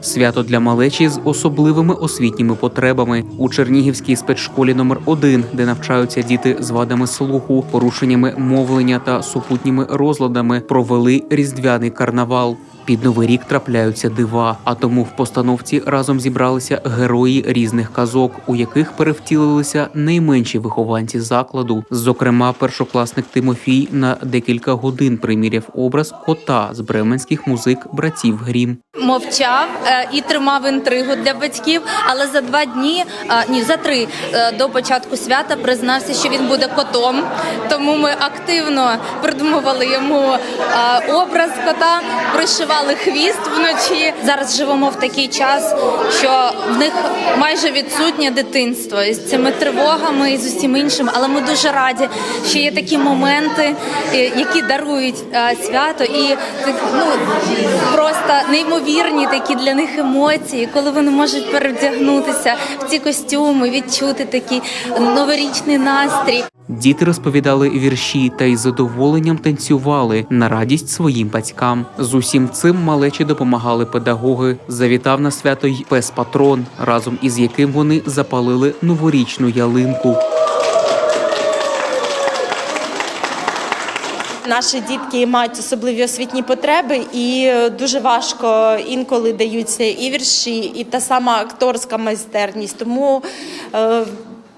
Свято для малечі з особливими освітніми потребами у Чернігівській спецшколі номер 1 де навчаються діти з вадами слуху, порушеннями мовлення та супутніми розладами, провели різдвяний карнавал. Під новий рік трапляються дива, а тому в постановці разом зібралися герої різних казок, у яких перевтілилися найменші вихованці закладу. Зокрема, першокласник Тимофій на декілька годин приміряв образ кота з бременських музик братів Грім. мовчав е, і тримав інтригу для батьків. Але за два дні, е, ні, за три е, до початку свята признався, що він буде котом. Тому ми активно придумували йому образ кота, пришивали хвіст вночі. Зараз живемо в такий час, що в них майже відсутнє дитинство із цими тривогами і з усім іншим. Але ми дуже раді, що є такі моменти, е, які дарують е, свято, і ну просто неймовірні такі для них емоції, коли вони можуть перевдягнутися в ці костюми, відчути такий новорічний настрій. Діти розповідали вірші та із задоволенням танцювали на радість своїм батькам. З усім цим малечі допомагали педагоги. Завітав на свято й пес патрон, разом із яким вони запалили новорічну ялинку. Наші дітки мають особливі освітні потреби, і е, дуже важко інколи даються і вірші, і та сама акторська майстерність. Тому е,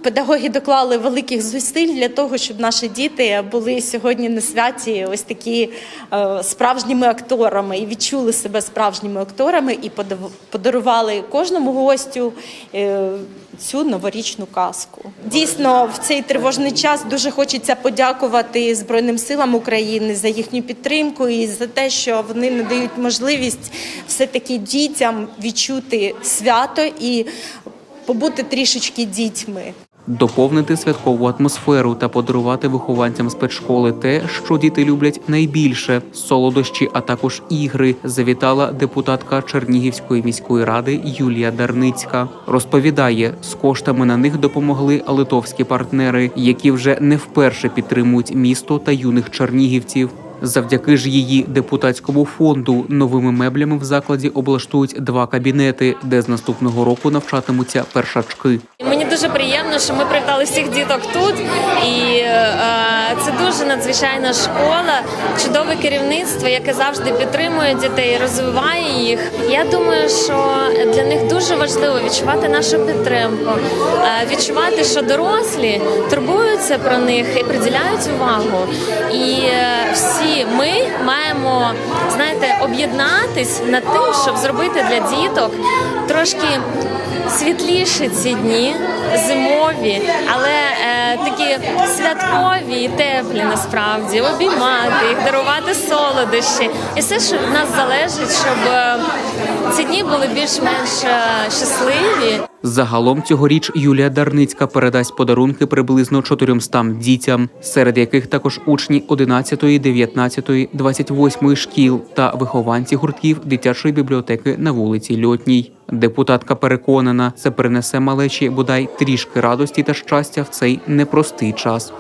педагоги доклали великих зусиль для того, щоб наші діти були сьогодні на святі ось такі е, справжніми акторами і відчули себе справжніми акторами, і подарували кожному гостю. е, Цю новорічну казку дійсно в цей тривожний час дуже хочеться подякувати Збройним силам України за їхню підтримку і за те, що вони надають можливість все таки дітям відчути свято і побути трішечки дітьми. Доповнити святкову атмосферу та подарувати вихованцям спецшколи те, що діти люблять найбільше солодощі, а також ігри. Завітала депутатка Чернігівської міської ради Юлія Дарницька. Розповідає, з коштами на них допомогли литовські партнери, які вже не вперше підтримують місто та юних чернігівців. Завдяки ж її депутатському фонду новими меблями в закладі облаштують два кабінети, де з наступного року навчатимуться першачки. Мені дуже приємно, що ми привітали всіх діток тут, і е, це дуже надзвичайна школа, чудове керівництво, яке завжди підтримує дітей, розвиває їх. Я думаю, що для них дуже важливо відчувати нашу підтримку, е, відчувати, що дорослі турбуються про них і приділяють увагу. І е, всі ми маємо знаєте, об'єднатись над тим, щоб зробити для діток трошки світліші ці дні, зимові, але е, такі святкові і теплі насправді, обіймати їх, дарувати солодощі. І все, що від нас залежить, щоб е, ці дні були більш-менш е, щасливі. Загалом цьогоріч Юлія Дарницька передасть подарунки приблизно 400 дітям, серед яких також учні 11, 19, 28 шкіл та вихованці гуртків дитячої бібліотеки на вулиці Льотній. Депутатка переконана, це принесе малечі бодай трішки радості та щастя в цей непростий час.